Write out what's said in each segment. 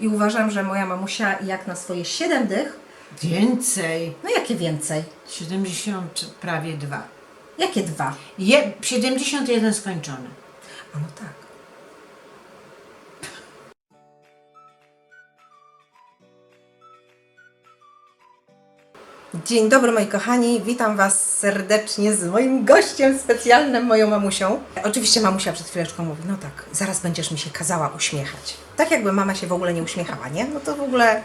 I uważam, że moja mamusia jak na swoje 7 dych, Więcej. no jakie więcej? 70 prawie dwa. Jakie dwa? Je, 71 skończony. A no tak. Dzień dobry moi kochani, witam Was serdecznie z moim gościem specjalnym, moją mamusią. Oczywiście mamusia przed chwileczką mówi, no tak, zaraz będziesz mi się kazała uśmiechać. Tak jakby mama się w ogóle nie uśmiechała, nie? No to w ogóle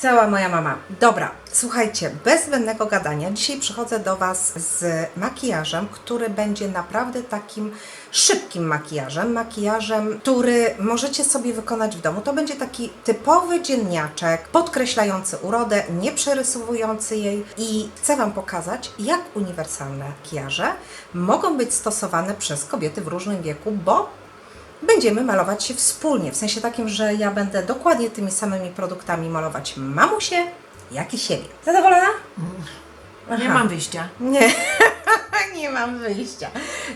cała moja mama. Dobra, słuchajcie, bez zbędnego gadania, dzisiaj przychodzę do Was z makijażem, który będzie naprawdę takim szybkim makijażem, makijażem, który możecie sobie wykonać w domu. To będzie taki typowy dzienniaczek, podkreślający urodę, nie przerysowujący jej i chcę Wam pokazać, jak uniwersalne makijaże mogą być stosowane przez kobiety w różnym wieku, bo będziemy malować się wspólnie, w sensie takim, że ja będę dokładnie tymi samymi produktami malować mamusię, jak i siebie. Zadowolona? Nie Aha. mam wyjścia. Nie, nie mam wyjścia.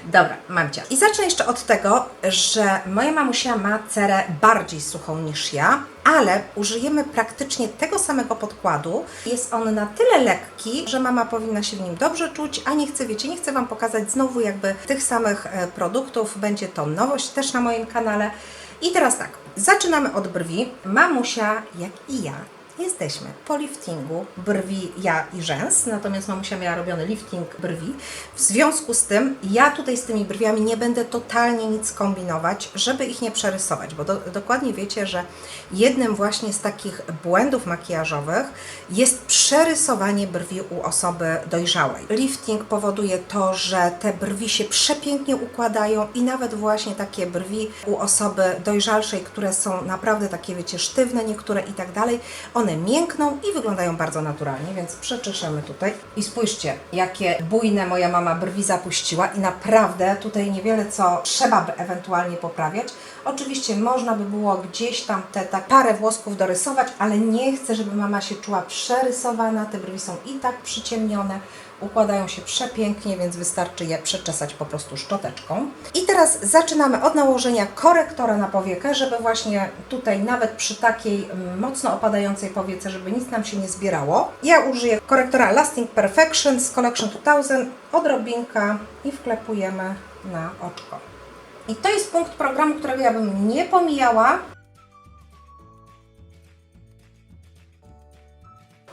Dobra, mam cię. I zacznę jeszcze od tego, że moja mamusia ma cerę bardziej suchą niż ja, ale użyjemy praktycznie tego samego podkładu. Jest on na tyle lekki, że mama powinna się w nim dobrze czuć, a nie chcę, wiecie, nie chcę Wam pokazać znowu jakby tych samych e, produktów. Będzie to nowość też na moim kanale. I teraz tak, zaczynamy od brwi. Mamusia, jak i ja, Jesteśmy po liftingu brwi ja i rzęs, natomiast mamusia miała robiony lifting brwi. W związku z tym ja tutaj z tymi brwiami nie będę totalnie nic kombinować, żeby ich nie przerysować, bo do, dokładnie wiecie, że jednym właśnie z takich błędów makijażowych jest przerysowanie brwi u osoby dojrzałej. Lifting powoduje to, że te brwi się przepięknie układają i nawet właśnie takie brwi u osoby dojrzalszej, które są naprawdę takie, wiecie, sztywne niektóre i tak dalej, one miękną i wyglądają bardzo naturalnie, więc przeczeszemy tutaj. I spójrzcie, jakie bujne moja mama brwi zapuściła i naprawdę tutaj niewiele co trzeba by ewentualnie poprawiać. Oczywiście można by było gdzieś tam te tak parę włosków dorysować, ale nie chcę, żeby mama się czuła przerysowana. Te brwi są i tak przyciemnione, układają się przepięknie, więc wystarczy je przeczesać po prostu szczoteczką. I teraz zaczynamy od nałożenia korektora na powiekę, żeby właśnie tutaj nawet przy takiej mm, mocno opadającej powiece, żeby nic nam się nie zbierało. Ja użyję korektora Lasting Perfection z Collection 2000, odrobinka i wklepujemy na oczko. I to jest punkt programu, którego ja bym nie pomijała.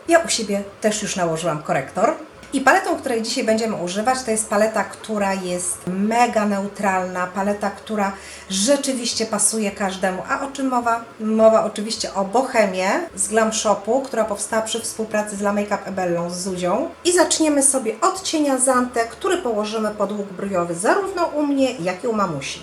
Ja u siebie też już nałożyłam korektor. I paletą, której dzisiaj będziemy używać, to jest paleta, która jest mega neutralna, paleta, która rzeczywiście pasuje każdemu. A o czym mowa? Mowa oczywiście o Bohemie z Glam Shopu, która powstała przy współpracy z La Makeup Ebellą z Zuzią. I zaczniemy sobie od cienia Zante, który położymy pod łuk brwiowy zarówno u mnie, jak i u mamusi.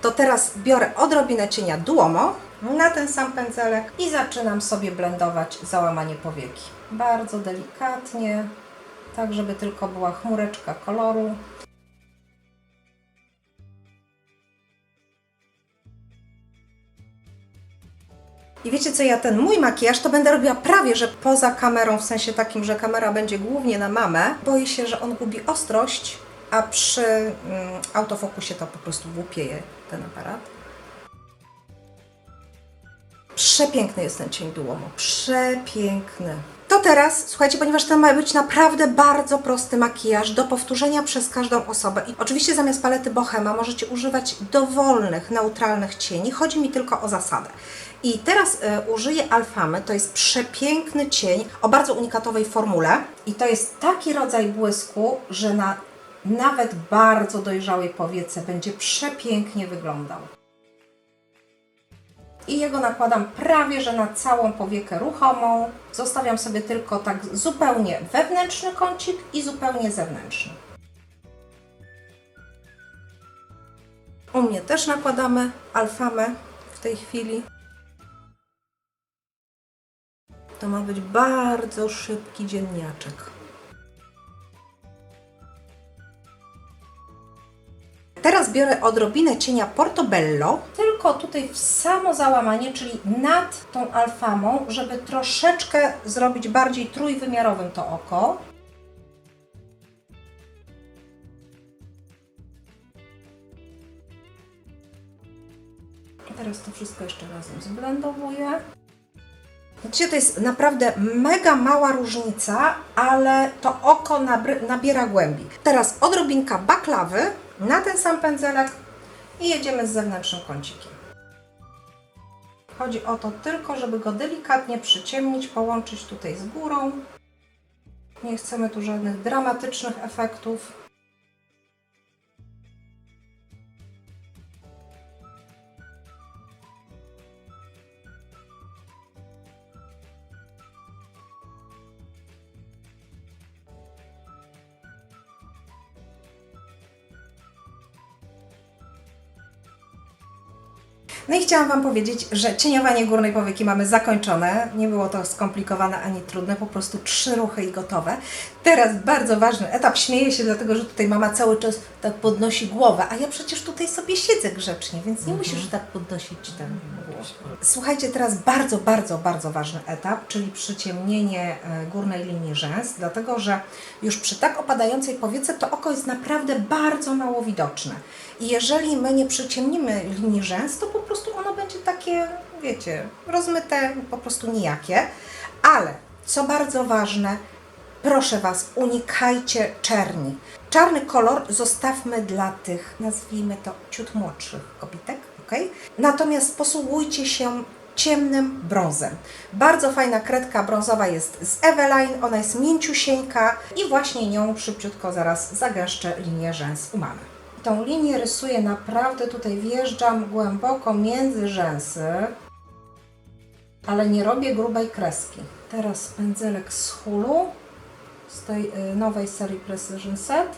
To teraz biorę odrobinę cienia Duomo na ten sam pędzelek i zaczynam sobie blendować załamanie powieki. Bardzo delikatnie, tak żeby tylko była chmureczka koloru. I wiecie co, ja ten mój makijaż to będę robiła prawie, że poza kamerą, w sensie takim, że kamera będzie głównie na mamę. Boję się, że on gubi ostrość, a przy mm, autofokusie to po prostu głupieje ten aparat. Przepiękny jest ten cień Duomo. Przepiękny. To teraz, słuchajcie, ponieważ to ma być naprawdę bardzo prosty makijaż do powtórzenia przez każdą osobę. I oczywiście zamiast palety Bohema możecie używać dowolnych, neutralnych cieni. Chodzi mi tylko o zasadę. I teraz y, użyję Alfamy. To jest przepiękny cień o bardzo unikatowej formule. I to jest taki rodzaj błysku, że na nawet bardzo dojrzałej powiece będzie przepięknie wyglądał i jego nakładam prawie, że na całą powiekę ruchomą. Zostawiam sobie tylko tak zupełnie wewnętrzny kącik i zupełnie zewnętrzny. U mnie też nakładamy alfamę w tej chwili. To ma być bardzo szybki dzienniaczek. Biorę odrobinę cienia Portobello, tylko tutaj w samo załamanie, czyli nad tą alfamą, żeby troszeczkę zrobić bardziej trójwymiarowym to oko. Teraz to wszystko jeszcze razem zblendowuję. Widzicie, to jest naprawdę mega mała różnica, ale to oko nabiera głębi. Teraz odrobinka baklawy na ten sam pędzelek i jedziemy z zewnętrznym kącikiem. Chodzi o to tylko, żeby go delikatnie przyciemnić, połączyć tutaj z górą. Nie chcemy tu żadnych dramatycznych efektów. No i chciałam Wam powiedzieć, że cieniowanie górnej powieki mamy zakończone. Nie było to skomplikowane ani trudne, po prostu trzy ruchy i gotowe. Teraz bardzo ważny etap. Śmieję się dlatego, że tutaj mama cały czas tak podnosi głowę, a ja przecież tutaj sobie siedzę grzecznie, więc nie musisz tak podnosić głowę. Słuchajcie, teraz bardzo, bardzo, bardzo ważny etap, czyli przyciemnienie e, górnej linii rzęs, dlatego że już przy tak opadającej powiece to oko jest naprawdę bardzo mało widoczne. I jeżeli my nie przyciemnimy linii rzęs, to po prostu ono będzie takie, wiecie, rozmyte, po prostu nijakie. Ale co bardzo ważne, proszę Was, unikajcie czerni. Czarny kolor zostawmy dla tych, nazwijmy to, ciut młodszych kobitek, Natomiast posługujcie się ciemnym brązem. Bardzo fajna kredka brązowa jest z Eveline, ona jest mięciusieńka i właśnie nią szybciutko zaraz zagęszczę linię rzęs u mamy. Tą linię rysuję naprawdę, tutaj wjeżdżam głęboko między rzęsy, ale nie robię grubej kreski. Teraz pędzelek z hulu z tej y, nowej serii Precision Set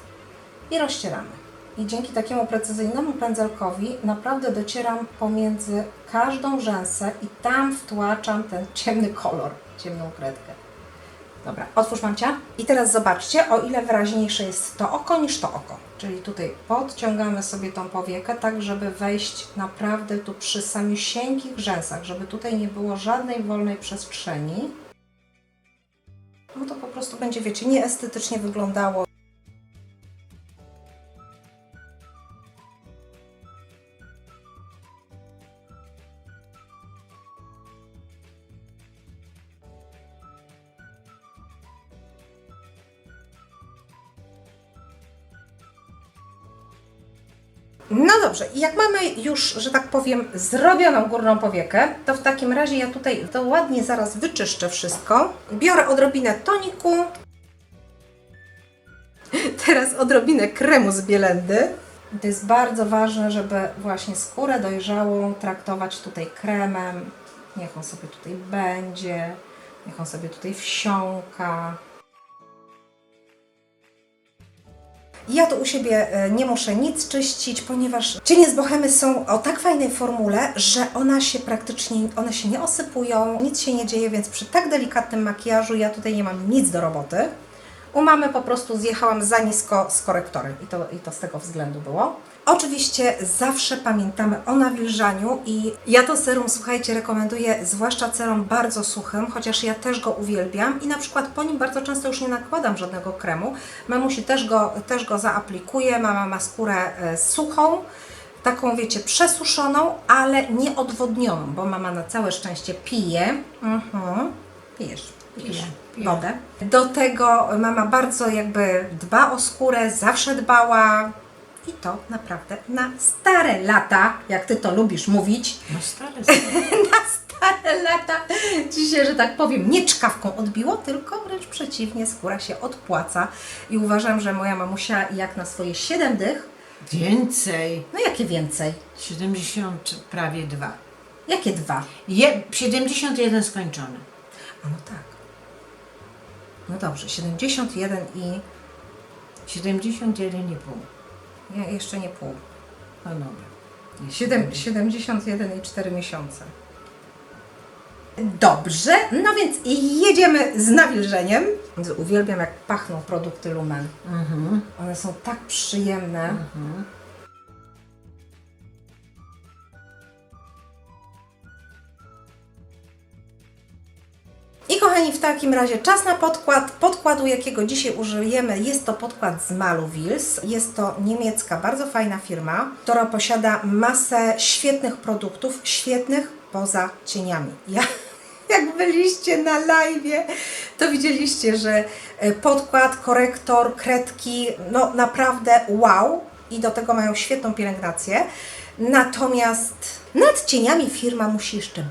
i rozcieramy. I dzięki takiemu precyzyjnemu pędzelkowi naprawdę docieram pomiędzy każdą rzęsę i tam wtłaczam ten ciemny kolor, ciemną kredkę. Dobra, otwórz mamcia. I teraz zobaczcie, o ile wyraźniejsze jest to oko niż to oko. Czyli tutaj podciągamy sobie tą powiekę, tak żeby wejść naprawdę tu przy samiusieńkich rzęsach, żeby tutaj nie było żadnej wolnej przestrzeni. No to po prostu będzie, wiecie, nieestetycznie wyglądało. No dobrze, i jak mamy już, że tak powiem, zrobioną górną powiekę, to w takim razie ja tutaj to ładnie zaraz wyczyszczę wszystko. Biorę odrobinę toniku, teraz odrobinę kremu z bielendy. To jest bardzo ważne, żeby właśnie skórę dojrzałą traktować tutaj kremem. Niech on sobie tutaj będzie, niech on sobie tutaj wsiąka. Ja tu u siebie e, nie muszę nic czyścić, ponieważ cienie z bohemy są o tak fajnej formule, że ona się praktycznie, one się nie osypują, nic się nie dzieje, więc przy tak delikatnym makijażu ja tutaj nie mam nic do roboty. U mamy po prostu zjechałam za nisko z korektorem i to, i to z tego względu było. Oczywiście zawsze pamiętamy o nawilżaniu i ja to serum, słuchajcie, rekomenduję, zwłaszcza serum bardzo suchym, chociaż ja też go uwielbiam i na przykład po nim bardzo często już nie nakładam żadnego kremu. Mamusi też go, też go zaaplikuję, mama ma skórę e, suchą, taką wiecie, przesuszoną, ale nie odwodnioną, bo mama na całe szczęście pije. Mhm. Pijesz, pijesz Piję, piję. wodę. Do tego mama bardzo jakby dba o skórę, zawsze dbała. I to naprawdę na stare lata, jak ty to lubisz mówić, No stare są. na stare lata ci się, że tak powiem, nie czkawką odbiło, tylko wręcz przeciwnie, skóra się odpłaca. I uważam, że moja mamusia jak na swoje 7 dych, Więcej. no jakie więcej? 70 prawie 2. Jakie dwa? Je, 71 skończone. A no tak. No dobrze, 71 i 71,5. Nie, jeszcze nie pół. No dobra. Nie, 7, 71 i 4 miesiące. Dobrze, no więc jedziemy z nawilżeniem. Uwielbiam jak pachną produkty Lumen. Mhm. One są tak przyjemne. Mhm. I kochani, w takim razie czas na podkład. Podkładu, jakiego dzisiaj użyjemy, jest to podkład z Malu Wils. Jest to niemiecka, bardzo fajna firma, która posiada masę świetnych produktów, świetnych poza cieniami. Ja, jak byliście na live, to widzieliście, że e, podkład, korektor, kredki, no naprawdę wow. I do tego mają świetną pielęgnację. Natomiast nad cieniami firma musi jeszcze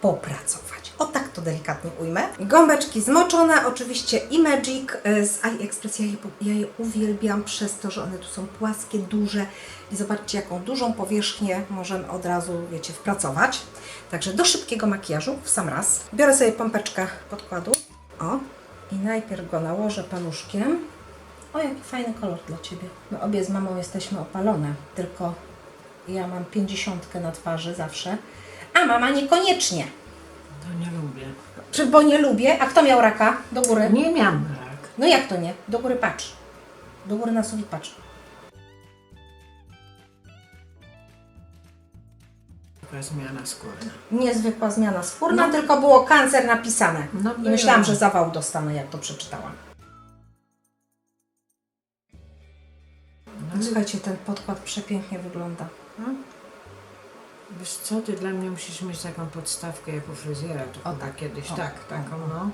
popracować. O tak to delikatnie ujmę. Gąbeczki zmoczone, oczywiście Imagic e, z AliExpress. Ja je, ja je uwielbiam przez to, że one tu są płaskie, duże i zobaczcie, jaką dużą powierzchnię możemy od razu, wiecie, wpracować. Także do szybkiego makijażu w sam raz. Biorę sobie pompeczkę podkładu. O, i najpierw go nałożę paluszkiem. O, jaki fajny kolor dla Ciebie. My obie z mamą jesteśmy opalone, tylko ja mam pięćdziesiątkę na twarzy zawsze, a mama niekoniecznie. To nie lubię. Czy bo nie lubię? A kto miał raka? Do góry. Nie miałam rak. No jak to nie? Do góry patrz. Do góry na sufit patrz. Taka zmiana skórna. Niezwykła zmiana skórna, No. tylko było kancer napisane. No I było. myślałam, że zawał dostanę, jak to przeczytałam. No, Słuchajcie, ten podkład przepięknie wygląda. no. Wiesz co, ty dla mnie musisz mieć taką podstawkę jak u fryzjera. To O chyba tak. kiedyś. O, tak, taką o. no.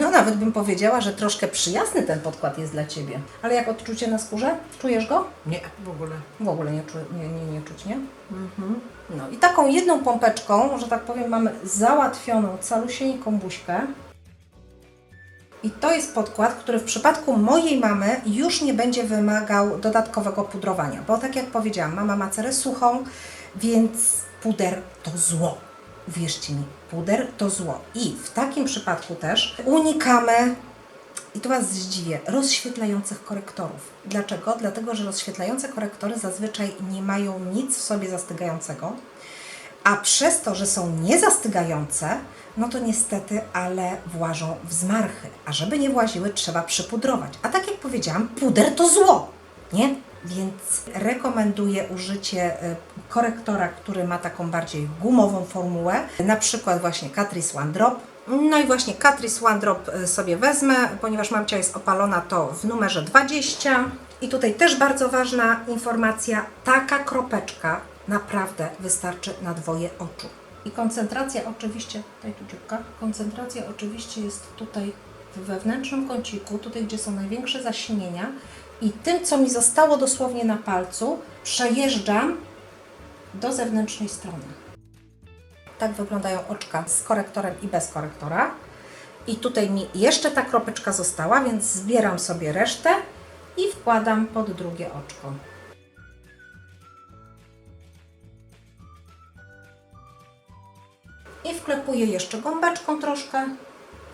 No nawet bym powiedziała, że troszkę przyjazny ten podkład jest dla Ciebie. Ale jak odczucie na skórze? Czujesz go? Nie, w ogóle. W ogóle nie, czu, nie, nie, nie czuć, nie? Mhm. No i taką jedną pompeczką, że tak powiem, mamy załatwioną calusieńką buźkę. I to jest podkład, który w przypadku mojej mamy już nie będzie wymagał dodatkowego pudrowania, bo tak jak powiedziałam, mama ma cerę suchą, więc puder to zło. Wierzcie mi, puder to zło. I w takim przypadku też unikamy i tu Was zdziwię, rozświetlających korektorów. Dlaczego? Dlatego, że rozświetlające korektory zazwyczaj nie mają nic w sobie zastygającego, a przez to, że są niezastygające, no to niestety, ale włażą w zmarchy. A żeby nie właziły, trzeba przypudrować. A tak jak powiedziałam, puder to zło, nie? Więc rekomenduję użycie y, korektora, który ma taką bardziej gumową formułę, na przykład właśnie Catrice One Drop. No i właśnie Catrice One Drop y, sobie wezmę, ponieważ mamcia jest opalona, to w numerze 20. I tutaj też bardzo ważna informacja, taka kropeczka naprawdę wystarczy na dwoje oczu. I koncentracja oczywiście, tutaj tu dzióbka, koncentracja oczywiście jest tutaj w wewnętrznym kąciku, tutaj gdzie są największe zaśnienia i tym, co mi zostało dosłownie na palcu, przejeżdżam do zewnętrznej strony. Tak wyglądają oczka z korektorem i bez korektora. I tutaj mi jeszcze ta kropeczka została, więc zbieram sobie resztę i wkładam pod drugie oczko. I wklepuję jeszcze gąbeczką troszkę.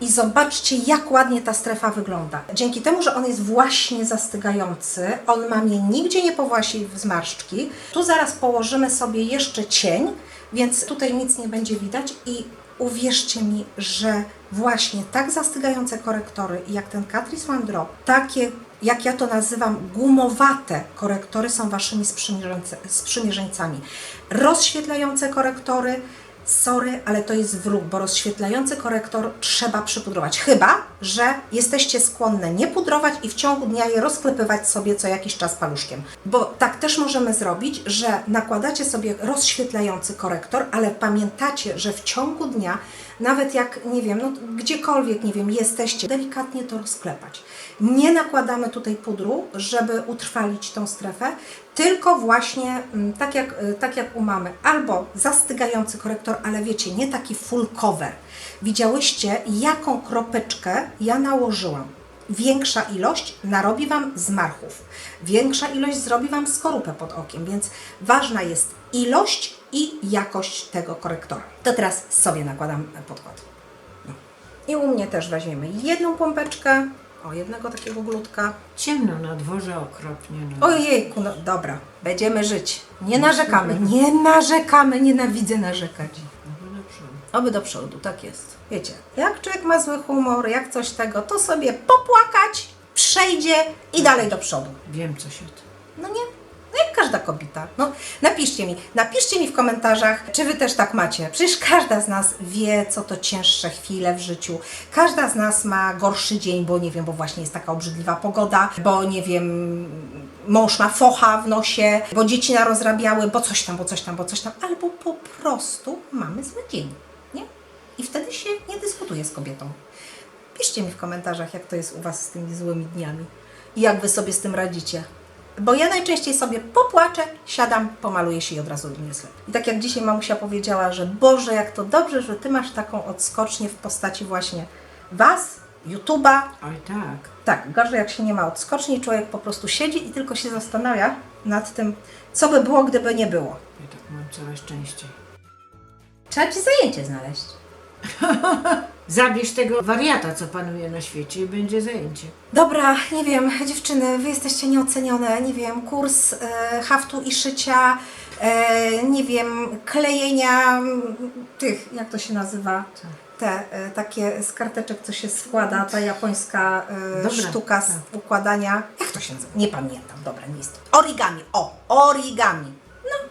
I zobaczcie, jak ładnie ta strefa wygląda. Dzięki temu, że on jest właśnie zastygający, on ma mnie nigdzie nie powłasi w zmarszczki. Tu zaraz położymy sobie jeszcze cień, więc tutaj nic nie będzie widać i uwierzcie mi, że właśnie tak zastygające korektory, jak ten Catrice One Drop, takie, jak ja to nazywam, gumowate korektory są Waszymi sprzymierzeńcami. Rozświetlające korektory, Sorry, ale to jest wróg, bo rozświetlający korektor trzeba przypudrować. Chyba, że jesteście skłonne nie pudrować i w ciągu dnia je rozklepywać sobie co jakiś czas paluszkiem. Bo tak też możemy zrobić, że nakładacie sobie rozświetlający korektor, ale pamiętacie, że w ciągu dnia, nawet jak, nie wiem, no gdziekolwiek, nie wiem, jesteście, delikatnie to rozklepać. Nie nakładamy tutaj pudru, żeby utrwalić tą strefę, tylko właśnie mm, tak jak, y, tak jak u mamy, albo zastygający korektor, ale wiecie, nie taki full cover. Widziałyście, jaką kropeczkę ja nałożyłam. Większa ilość narobi Wam zmarchów. Większa ilość zrobi Wam skorupę pod okiem, więc ważna jest ilość i jakość tego korektora. To teraz sobie nakładam podkład. No. I u mnie też weźmiemy jedną pompeczkę, o jednego takiego glutka, Ciemno na dworze okropnie. No. Ojejku, no dobra, będziemy żyć. Nie narzekamy, nie narzekamy, nienawidzę narzekać. Do przodu. Oby do przodu, tak jest. Wiecie, jak człowiek ma zły humor, jak coś tego, to sobie popłakać, przejdzie i dalej do przodu. Wiem coś o tym. No nie? No jak każda kobieta. No, napiszcie mi, napiszcie mi w komentarzach, czy wy też tak macie. Przecież każda z nas wie, co to cięższe chwile w życiu. Każda z nas ma gorszy dzień, bo nie wiem, bo właśnie jest taka obrzydliwa pogoda, bo nie wiem, mąż ma focha w nosie, bo dzieci narozrabiały, bo coś tam, bo coś tam, bo coś tam, albo po prostu mamy zły dzień? I wtedy się nie dyskutuje z kobietą. Piszcie mi w komentarzach, jak to jest u Was z tymi złymi dniami i jak Wy sobie z tym radzicie. Bo ja najczęściej sobie popłaczę, siadam, pomaluję się i od razu lepiej. I tak jak dzisiaj mamusia powiedziała, że Boże, jak to dobrze, że Ty masz taką odskocznię w postaci właśnie Was, YouTube'a. Oj tak. Tak, gorzej jak się nie ma odskoczni, człowiek po prostu siedzi i tylko się zastanawia nad tym, co by było, gdyby nie było. Ja tak mam coraz częściej. Trzeba Ci zajęcie znaleźć. Zabierz tego wariata, co panuje na świecie i będzie zajęcie. Dobra, nie wiem, dziewczyny, wy jesteście nieocenione. Nie wiem, kurs e, haftu i szycia, e, nie wiem, klejenia tych, jak to się nazywa? Co? Te e, takie z karteczek, co się składa, ta japońska Dobra, sztuka z tak. układania. Jak to się nazywa? Nie pamiętam, dobra, nie jest. Origami, o, origami.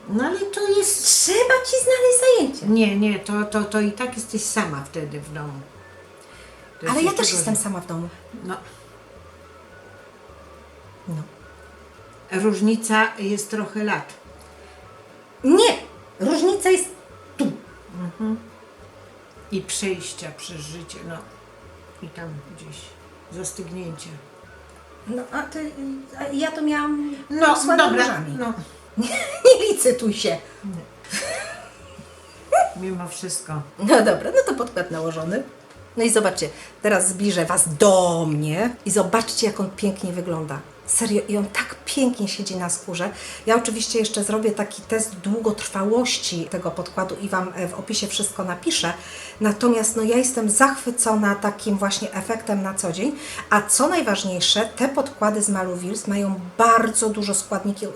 No ale to jest... Trzeba ci znaleźć zajęcie. Nie, nie, to, to, to i tak jesteś sama wtedy w domu. To Ale ja jeszcze też jestem gorzej. sama w domu. No, No. różnica jest trochę lat. Nie, różnica jest tu. I przejścia przez życie, no. I tam gdzieś zastygnięcie. No, a ty, a ja to miałam No, posłane dobra, różami. no. Nie licytuj się. Mimo wszystko. No dobra, no to podkład nałożony. No i zobaczcie, teraz zbliżę Was do mnie i zobaczcie, jak on pięknie wygląda. Serio, i on tak pięknie siedzi na skórze. Ja oczywiście jeszcze zrobię taki test długotrwałości tego podkładu i Wam e, w opisie wszystko napiszę. Natomiast no, ja jestem zachwycona takim właśnie efektem na co dzień. A co najważniejsze, te podkłady z Maluvils mają bardzo dużo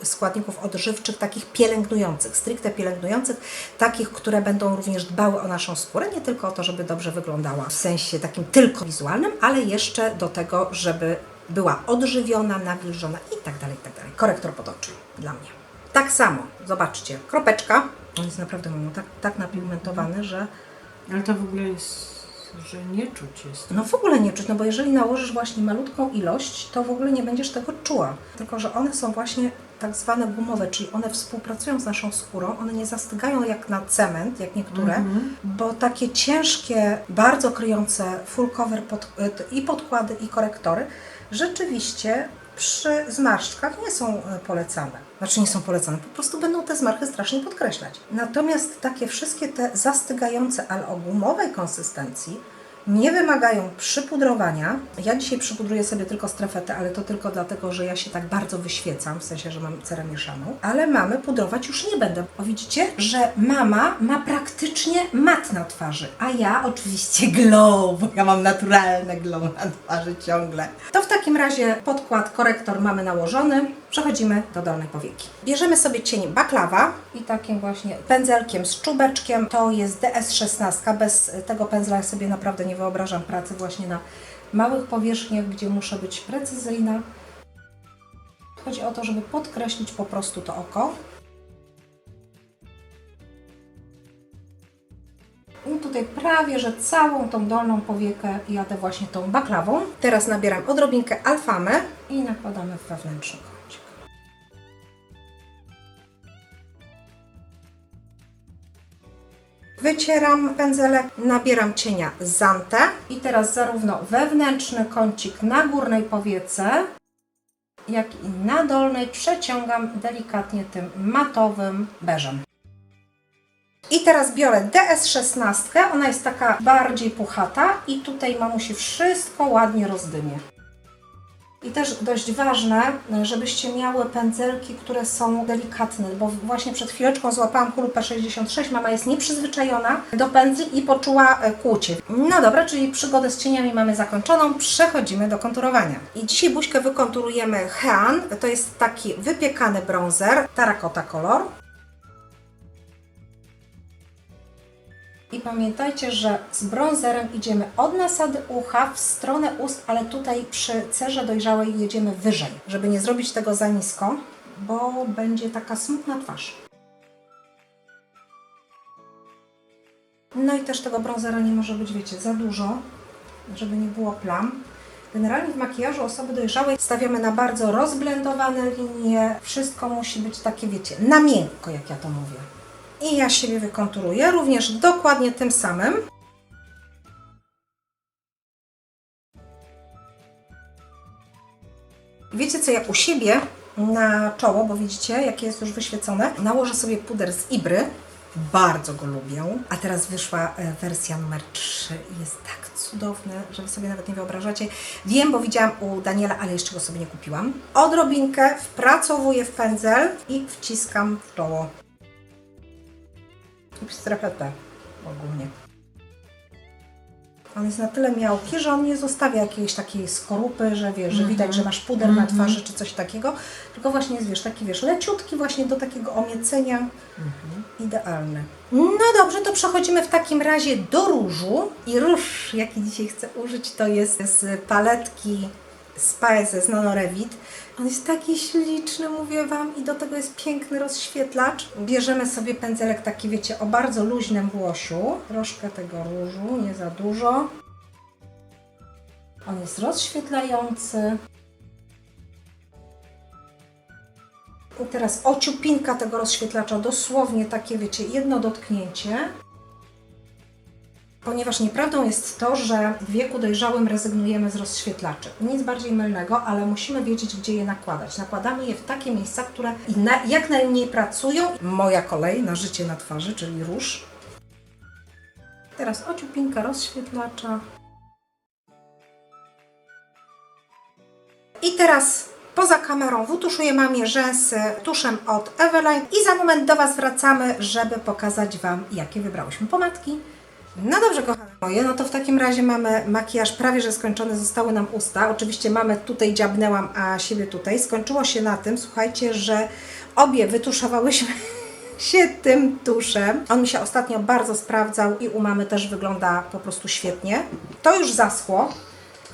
składników odżywczych, takich pielęgnujących, stricte pielęgnujących, takich, które będą również dbały o naszą skórę, nie tylko o to, żeby dobrze wyglądała w sensie takim tylko wizualnym, ale jeszcze do tego, żeby była odżywiona, nawilżona i tak dalej, i tak dalej. Korektor pod oczy dla mnie. Tak samo, zobaczcie, kropeczka, on jest naprawdę mamo, tak, tak napigmentowany, że Ale to w ogóle jest, że nie czuć jest. no w ogóle nie czuć, no bo jeżeli nałożysz właśnie malutką ilość, to w ogóle nie będziesz tego czuła. Tylko, że one są właśnie tak zwane gumowe, czyli one współpracują z naszą skórą, one nie zastygają jak na cement, jak niektóre, bo takie ciężkie, bardzo kryjące full cover pod, i podkłady i korektory rzeczywiście przy zmarszczkach nie są e, polecane. Znaczy nie są polecane, po prostu będą te zmarchy strasznie podkreślać. Natomiast takie wszystkie te zastygające, ale o gumowej konsystencji, nie wymagają przypudrowania. Ja dzisiaj przypudruję sobie tylko strefetę, ale to tylko dlatego, że ja się tak bardzo wyświecam, w sensie, że mam cerę mieszaną. Ale mamy pudrować już nie będę. O, widzicie, że mama ma praktycznie mat na twarzy, a ja oczywiście glow, bo ja mam naturalne glow na twarzy ciągle. To w takim razie podkład, korektor mamy nałożony. Przechodzimy do dolnej powieki. Bierzemy sobie cień baklawa i takim właśnie pędzelkiem z czubeczkiem. To jest DS16. Bez tego pędzla sobie naprawdę nie wyobrażam pracy właśnie na małych powierzchniach, gdzie muszę być precyzyjna. Chodzi o to, żeby podkreślić po prostu to oko. I tutaj prawie, że całą tą dolną powiekę jadę właśnie tą baklawą. Teraz nabieram odrobinkę alfamy i nakładamy w wewnętrzny Wycieram pędzelek, nabieram cienia Zante i teraz zarówno wewnętrzny kącik na górnej powiece, jak i na dolnej przeciągam delikatnie tym matowym beżem. I teraz biorę DS16, ona jest taka bardziej puchata i tutaj mamusi wszystko ładnie rozdymie. I też dość ważne, żebyście miały pędzelki, które są delikatne, bo właśnie przed chwileczką złapałam kulupę 66, mama jest nieprzyzwyczajona do pędzli i poczuła e, kłucie. No dobra, czyli przygodę z cieniami mamy zakończoną, przechodzimy do konturowania. I dzisiaj buźkę wykonturujemy Hean, to jest taki wypiekany bronzer, Terracotta Color. I pamiętajcie, że z bronzerem idziemy od nasady ucha w stronę ust, ale tutaj przy cerze dojrzałej jedziemy wyżej, żeby nie zrobić tego za nisko. bo będzie taka smutna twarz. No i też tego bronzera nie może być, wiecie, za dużo, żeby nie było plam. Generalnie w makijażu osoby dojrzałej stawiamy na bardzo rozblendowane linie. Wszystko musi być takie, wiecie, na miękko, jak ja to mówię. I ja siebie wykonturuję również dokładnie tym samym. Wiecie co, ja u siebie na czoło, bo widzicie, jakie jest już wyświecone, nałożę sobie puder z Ibry. Bardzo go lubię. A teraz wyszła e, wersja numer 3 i jest tak cudowny, że Wy sobie nawet nie wyobrażacie. Wiem, bo widziałam u Daniela, ale jeszcze go sobie nie kupiłam. Odrobinkę wpracowuję w pędzel i wciskam w czoło. I strefę T ogólnie. On jest na tyle miałki, że on nie zostawia jakiejś takiej skorupy, że wiesz, że widać, że masz puder na twarzy czy coś takiego, tylko właśnie jest, wiesz, taki wiesz, leciutki właśnie do takiego omiecenia. Idealny. No dobrze, to przechodzimy w takim razie do różu. I róż, jaki dzisiaj chcę użyć, to jest z paletki Z Nanorevit. On jest taki śliczny, mówię Wam, i do tego jest piękny rozświetlacz. Bierzemy sobie pędzelek taki, wiecie, o bardzo luźnym włosiu. Troszkę tego różu, nie za dużo. On jest rozświetlający. I teraz ociupinka tego rozświetlacza, dosłownie takie, wiecie, jedno dotknięcie. Ponieważ nieprawdą jest to, że w wieku dojrzałym rezygnujemy z rozświetlaczy. Nic bardziej mylnego, ale musimy wiedzieć, gdzie je nakładać. Nakładamy je w takie miejsca, które jak najmniej pracują. Moja kolej na życie na twarzy, czyli róż. Teraz ociupinka rozświetlacza. I teraz poza kamerą wytuszuję mamie rzęsy tuszem od Eveline i za moment do Was wracamy, żeby pokazać Wam, jakie wybrałyśmy pomadki. No dobrze, kochane moje, no to w takim razie mamy makijaż prawie że skończony, zostały nam usta. Oczywiście mamy tutaj dziabnęłam, a siebie tutaj. Skończyło się na tym, słuchajcie, że obie wytuszowałyśmy się tym tuszem. On mi się ostatnio bardzo sprawdzał i u mamy też wygląda po prostu świetnie. To już zaschło.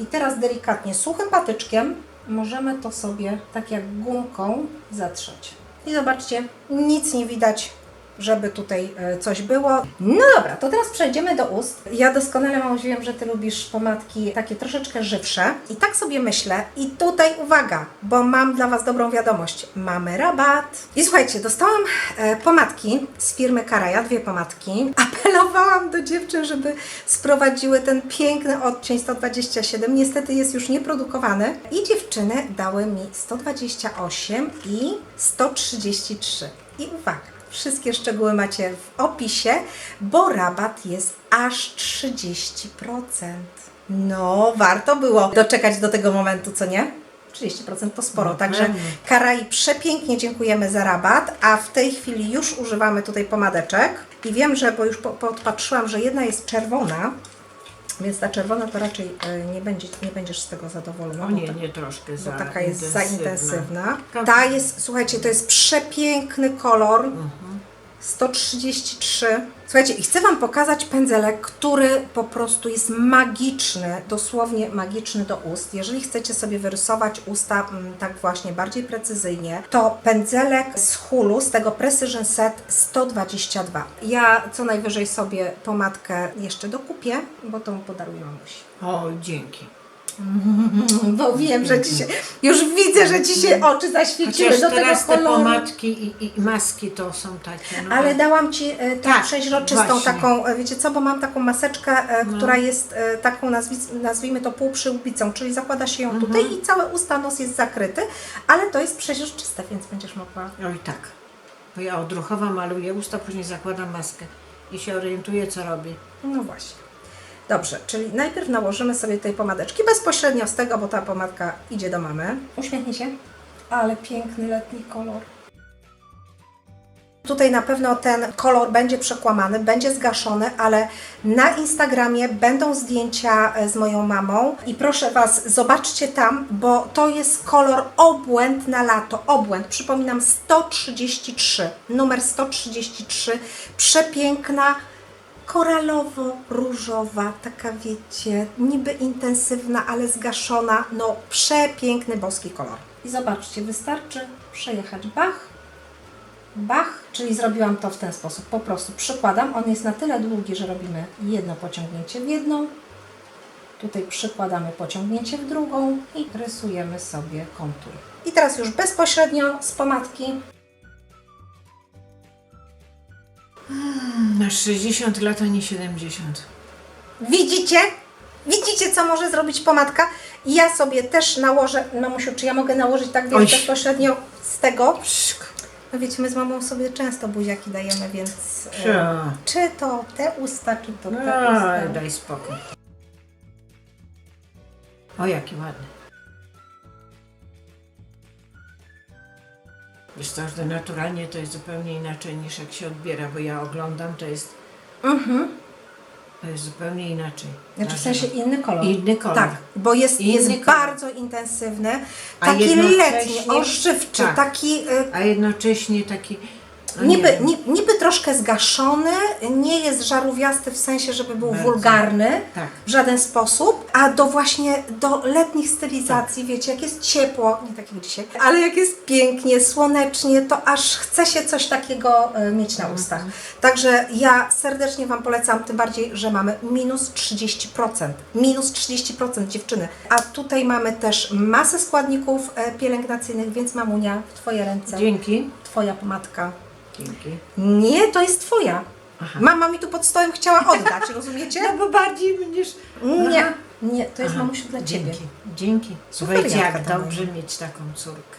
I teraz delikatnie suchym patyczkiem możemy to sobie tak jak gumką zatrzeć. I zobaczcie, nic nie widać, żeby tutaj e, coś było. No dobra, to teraz przejdziemy do ust. Ja doskonale mam wiem, że Ty lubisz pomadki takie troszeczkę żywsze. I tak sobie myślę, i tutaj uwaga, bo mam dla Was dobrą wiadomość. Mamy rabat. I słuchajcie, dostałam e, pomadki z firmy Karaja, dwie pomadki. Apelowałam do dziewczyn, żeby sprowadziły ten piękny odcień 127. Niestety jest już nieprodukowany. I dziewczyny dały mi 128 i 133. I uwaga, wszystkie szczegóły macie w opisie, bo rabat jest aż 30%. No, warto było doczekać do tego momentu, co nie? 30% to sporo, No także. Karai przepięknie dziękujemy za rabat, a w tej chwili już używamy tutaj pomadeczek i wiem, że, bo już po, podpatrzyłam, że jedna jest czerwona, więc ta czerwona to raczej e, nie, będzie, nie będziesz z tego zadowolona. O nie, nie troszkę bo za taka jest za intensywna. Ta jest, słuchajcie, to jest przepiękny kolor. 133. Słuchajcie, i chcę Wam pokazać pędzelek, który po prostu jest magiczny, dosłownie magiczny do ust. Jeżeli chcecie sobie wyrysować usta mm, tak właśnie bardziej precyzyjnie, to pędzelek z Hulu, z tego Precision Set 122. Ja co najwyżej sobie pomadkę jeszcze dokupię, bo tą podaruję mamusi. O, dzięki. Bo wiem, że Ci się, już widzę, że Ci się oczy zaświeciły Chociaż do tego teraz te koloru. pomadki i, i maski to są takie. No, Ale dałam Ci e, tą Tak, przeźroczystą właśnie. taką, e, wiecie co, bo mam taką maseczkę, e, No. która jest e, taką, nazwi, nazwijmy to półprzyłbicą, czyli zakłada się ją Mhm. tutaj i całe usta, nos jest zakryty, ale to jest przeźroczyste, więc będziesz mogła... Oj tak. Bo ja odruchowo maluję usta, później zakładam maskę i się orientuję, co robię. No właśnie. Dobrze, czyli najpierw nałożymy sobie tej pomadeczki bezpośrednio z tego, bo ta pomadka idzie do mamy. Uśmiechnij się. Ale piękny letni kolor. Tutaj na pewno ten kolor będzie przekłamany, będzie zgaszony, ale na Instagramie będą zdjęcia e, z moją mamą i proszę Was, zobaczcie tam, bo to jest kolor obłęd na lato. Obłęd, przypominam 133, numer 133, przepiękna, koralowo-różowa, taka wiecie, niby intensywna, ale zgaszona, no przepiękny boski kolor. I zobaczcie, wystarczy przejechać bach, bach, czyli zrobiłam to w ten sposób. Po prostu przykładam. On jest na tyle długi, że robimy jedno pociągnięcie w jedną. Tutaj przykładamy pociągnięcie w drugą i rysujemy sobie kontur. I teraz już bezpośrednio z pomadki Masz 60 lat, a nie 70. Widzicie? Widzicie, co może zrobić pomadka? Ja sobie też nałożę, mamusiu, czy ja mogę nałożyć tak wiesz, Oj. bezpośrednio z tego? Pszk. No wiecie, my z mamą sobie często buziaki dajemy, więc e, czy to te usta, czy to te Aj, usta. daj spokój. O, jaki ładny. Wiesz co, że naturalnie to jest zupełnie inaczej niż jak się odbiera, bo ja oglądam, to jest, Mhm. to jest zupełnie inaczej. Znaczy Na w sensie żywo. inny kolor. Inny kolor. Tak, bo jest, Inny jest kolor. bardzo intensywny, A taki jednocześnie- letni, ożywczy, tak. taki y, A jednocześnie taki... nie Niby, niby troszkę zgaszony, nie jest żarówiasty w sensie, żeby był Bardzo. wulgarny Tak. w żaden sposób, a do właśnie do letnich stylizacji, Tak. wiecie, jak jest ciepło, nie tak jak dzisiaj, ale jak jest pięknie, słonecznie, to aż chce się coś takiego e, mieć Mhm. na ustach. Także ja serdecznie Wam polecam, tym bardziej, że mamy minus 30%. Minus 30% dziewczyny. A tutaj mamy też masę składników e, pielęgnacyjnych, więc mamunia, w Twoje ręce, Dzięki. Twoja pomadka. Dzięki. Nie, to jest twoja. Aha. Mama mi tu pod stołem chciała oddać, rozumiecie? No bo bardziej będziesz... Nie, Aha. nie, to jest Aha. mamusiu dla ciebie. Dzięki. Dzięki. Super Słuchajcie, jak ta dobrze mieć taką córkę.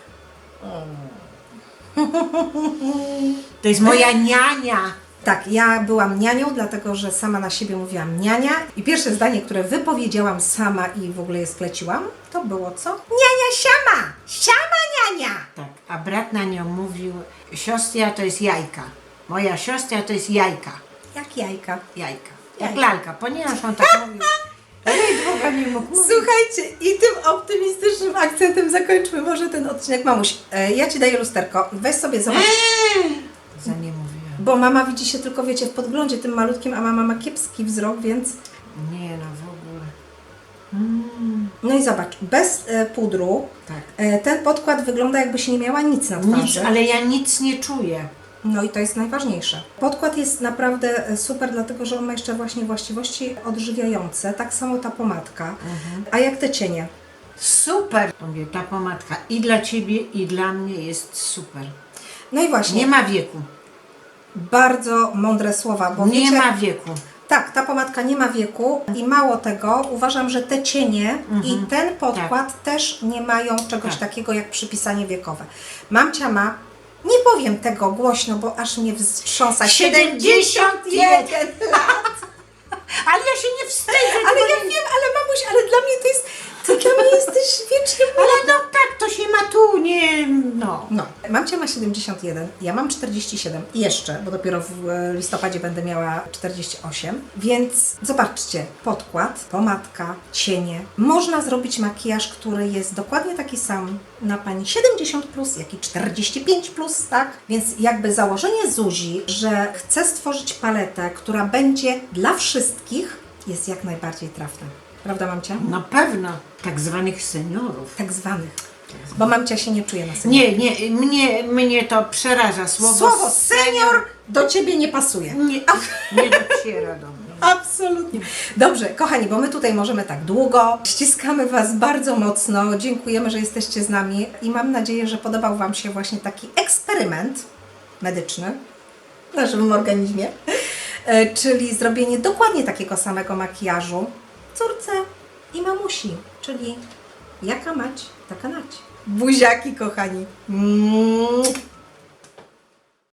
To jest moja niania. Tak, ja byłam nianią, dlatego że sama na siebie mówiłam niania i pierwsze zdanie, które wypowiedziałam sama i w ogóle je skleciłam, to było co? Niania siama! Siama niania! Tak, a brat na nią mówił, siostra to jest jajka. Moja siostra to jest jajka. Jak jajka. Jajka. Jak Jajka. lalka, ponieważ on tak mówił. Ale długo nie mógł mówić. Słuchajcie, i tym optymistycznym akcentem zakończmy może ten odcinek. Mamuś, e, ja Ci daję lusterko. Weź sobie, zobacz. Za nie mówiłem. Bo mama widzi się tylko, wiecie, w podglądzie tym malutkim, a mama ma kiepski wzrok, więc... Nie no, w ogóle. Mm, No i zobacz, bez e, pudru tak. e, ten podkład wygląda jakby się nie miała nic na twarzy. Nic, ale ja nic nie czuję. No i to jest najważniejsze. Podkład jest naprawdę e, super, dlatego że on ma jeszcze właśnie właściwości odżywiające, tak samo ta pomadka. A jak te cienie? Super. Mówię, ta pomadka i dla ciebie, i dla mnie jest super. No i właśnie, Nie ma wieku. Bardzo mądre słowa, bo Nie wiecie, ma wieku. tak, ta pomadka nie ma wieku i mało tego, uważam, że te cienie i ten podkład też nie mają czegoś Tak. takiego jak przypisanie wiekowe. Mamcia ma, nie powiem tego głośno, bo aż mnie wstrząsa, 71 lat! Ale ja się nie wstydzę. Ale ja wiem, ale mamuś, ale dla mnie to jest, ty dla mnie jesteś wiecznie. Ale no tak, to się ma tu, nie... No. No, mamcia ma 71, ja mam 47 jeszcze, bo dopiero w e, listopadzie będę miała 48. Więc zobaczcie, podkład, pomadka, cienie. Można zrobić makijaż, który jest dokładnie taki sam na pani 70 plus, jak i 45 plus, tak? Więc jakby założenie Zuzi, że chce stworzyć paletę, która będzie dla wszystkich, jest jak najbardziej trafne. Prawda, mamcia? Na pewno. Tak zwanych seniorów. Tak zwanych. Bo mamcia się nie czuje na senior. Nie, nie, mnie, mnie to przeraża słowo, Słowo senior do ciebie nie pasuje. Nie, nie dociera do mnie. Absolutnie. Dobrze, kochani, bo my tutaj możemy tak długo. Ściskamy Was bardzo mocno. Dziękujemy, że jesteście z nami i mam nadzieję, że podobał Wam się właśnie taki eksperyment medyczny w naszym organizmie, E, czyli zrobienie dokładnie takiego samego makijażu córce i mamusi, czyli jaka mać, taka nać. Buziaki, kochani. Mm.